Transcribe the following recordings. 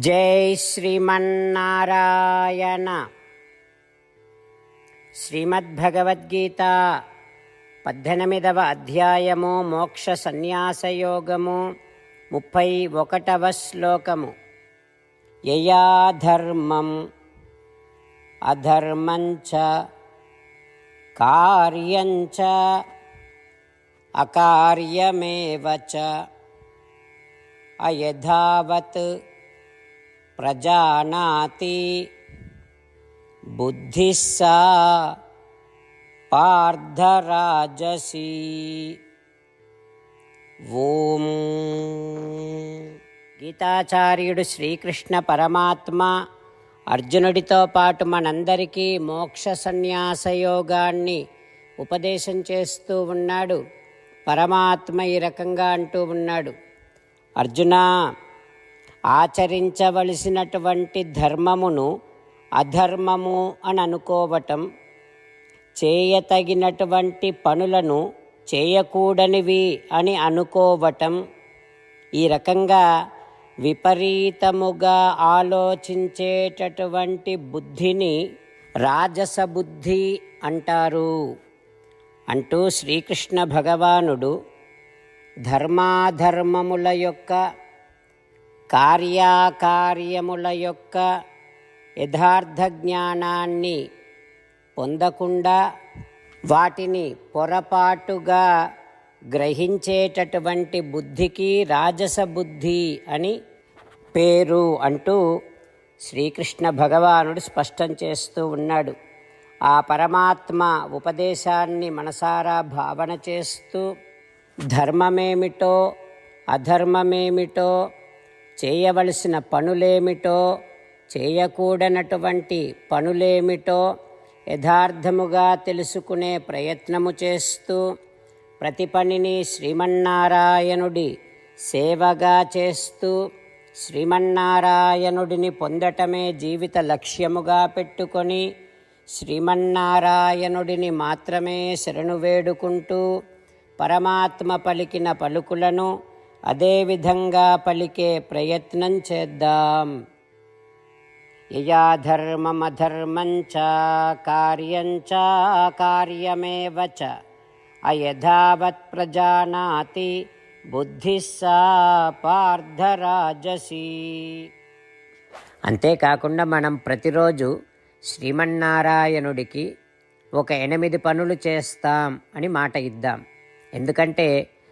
జై శ్రీమన్నారాయణ. శ్రీమద్భగవద్గీత పద్దెనిమిదవ అధ్యాయము మోక్ష సన్యాసయోగము ముప్పై ఒకటవ శ్లోకము. యయా ధర్మం అధర్మంచ కార్యంచ అకార్యమేవ చ అయథావత్ ప్రజానాతి బుద్ధిः सा పార్థరాజసీ. ఓం. గీతాచార్యుడు శ్రీకృష్ణ పరమాత్మ అర్జునుడితో పాటు మనందరికీ మోక్ష సన్యాస యోగాన్ని ఉపదేశం చేస్తూ ఉన్నాడు. పరమాత్మ ఈ రకంగా అంటూ ఉన్నాడు. అర్జున ఆచరించవలసినటువంటి ధర్మమును అధర్మము అని అనుకోవటం చేయతగినటువంటి పనులను చేయకూడనివి అని అనుకోవటం ఈ రకంగా విపరీతముగా ఆలోచించేటటువంటి బుద్ధిని రాజస బుద్ధి అంటారు. అంటూ శ్రీకృష్ణ భగవానుడు ధర్మాధర్మముల యొక్క కార్యాకార్యముల యొక్క యథార్థ జ్ఞానాన్ని పొందకుండా వాటిని పొరపాటుగా గ్రహించేటటువంటి బుద్ధికి రాజస బుద్ధి అని పేరు అంటూ శ్రీకృష్ణ భగవానుడు స్పష్టం చేస్తూ ఉన్నాడు. ఆ పరమాత్మ ఉపదేశాన్ని మనసారా భావన చేస్తూ ధర్మమేమిటో అధర్మమేమిటో చేయవలసిన పనులేమిటో చేయకూడనటువంటి పనులేమిటో యథార్థముగా తెలుసుకునే ప్రయత్నము చేస్తూ ప్రతి పనిని శ్రీమన్నారాయణుడి సేవగా చేస్తూ శ్రీమన్నారాయణుడిని పొందటమే జీవిత లక్ష్యముగా పెట్టుకొని శ్రీమన్నారాయణుడిని మాత్రమే శరణు వేడుకుంటూ పరమాత్మ పలికిన పలుకులను అదేవిధంగా పలికే ప్రయత్నం చేద్దాం. యయా ధర్మమధర్మంచ కార్యంచ కార్యమేవ చ. అయథావత్ ప్రజానాతి బుద్ధి సా పార్థరాజసీ. అంతేకాకుండా మనం ప్రతిరోజు శ్రీమన్నారాయణుడికి ఒక ఎనిమిది పనులు చేస్తాం అని మాట ఇద్దాం. ఎందుకంటే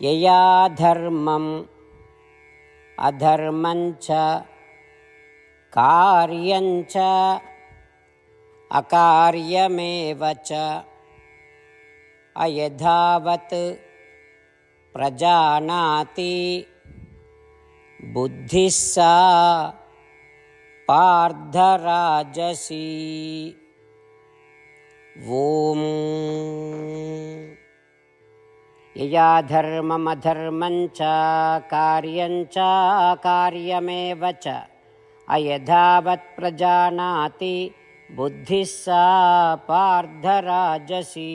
యయా ధర్మం అధర్మంచ కార్యంచ అకార్యమేవ చ అయథావత్ ప్రజానాతి బుద్ధిస్సా పార్థరాజసీ. ఓం. यया धर्ममधर्मञ्च कार्यञ्च कार्यमेव च। अयथावत्प्रजानाति बुद्धिः सा पार्धराजसी।